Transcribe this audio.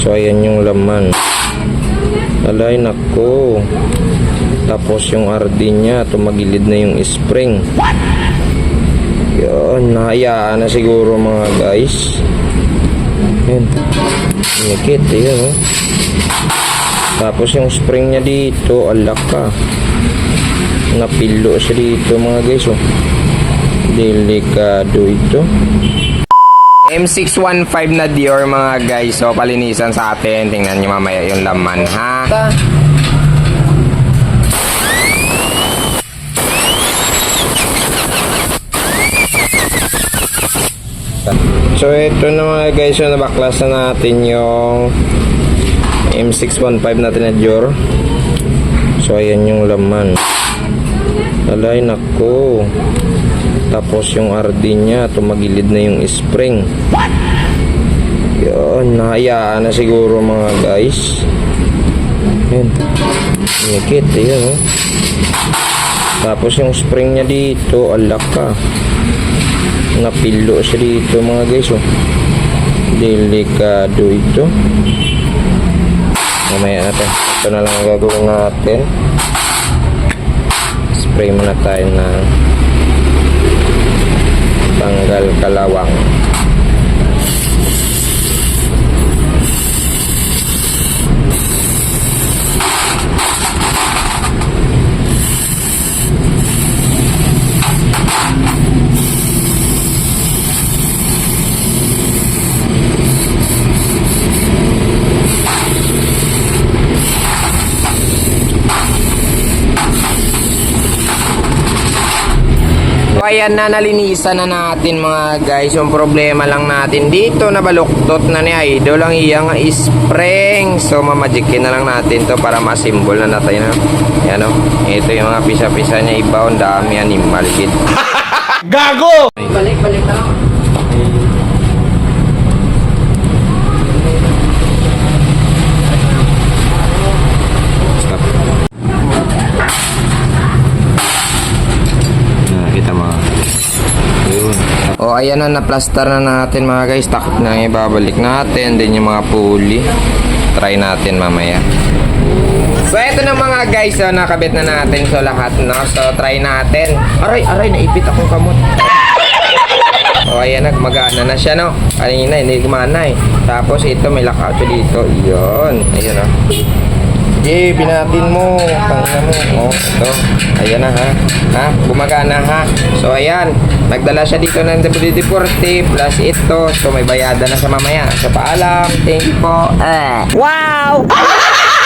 So, ayan yung laman. Alay, nako. Tapos yung RD niya, tumagilid na yung spring. Yun, nahayaan na siguro mga guys. Yun. Nikit, yun oh. Tapos yung spring niya dito, alak ka. Napilo siya dito mga guys oh. Delikado ito. M615 na Dior mga guys. So palinisan sa atin. Tingnan nyo mamaya yung laman ha. So ito na mga guys, so nabaklas na natin yung M615 natin na Dior. So ayan yung laman. Alay nako. Tapos yung RD niya, tumagilid na yung spring. Yun, nahayaan na siguro mga guys. Yun. Nikit, yun oh. Tapos yung spring niya dito, alak ka. Napilo siya dito mga guys oh. Delikado ito. Mamaya natin. Ito na lang ang gagawin natin. Spray muna tayo ng tanggal kalawang. So ayan na, nalinisan na natin mga guys. Yung problema lang natin dito, nabaluktot na ni Idol ang iyang spring. So mamajikin na lang natin to para masimbol na natin. No? Yan o. Ito yung mga pisa-pisa niya iba. Ang dami animal kid. Gago! Balik, balik na lang. O ayan na, na-plaster na natin mga guys. Takot na ibabalik natin. Then yung mga pulley. Try natin mamaya. So eto na mga guys, so nakabit na natin so lahat no. So try natin. Aray, aray, naipit akong kamot. O ayan na, gumagana na siya no. Kanina hindi gumana eh. Tapos ito may lockout dito. Iyon. Ayun o. Sige, pinatin mo. Tangina mo. Oh, ito. Ayan na ha. Ha? Gumagana ha. So ayan. Nagdala siya dito ng WD-40 plus ito. So may bayada na sa mamaya. So paalam. Thank you po. Ah. Wow!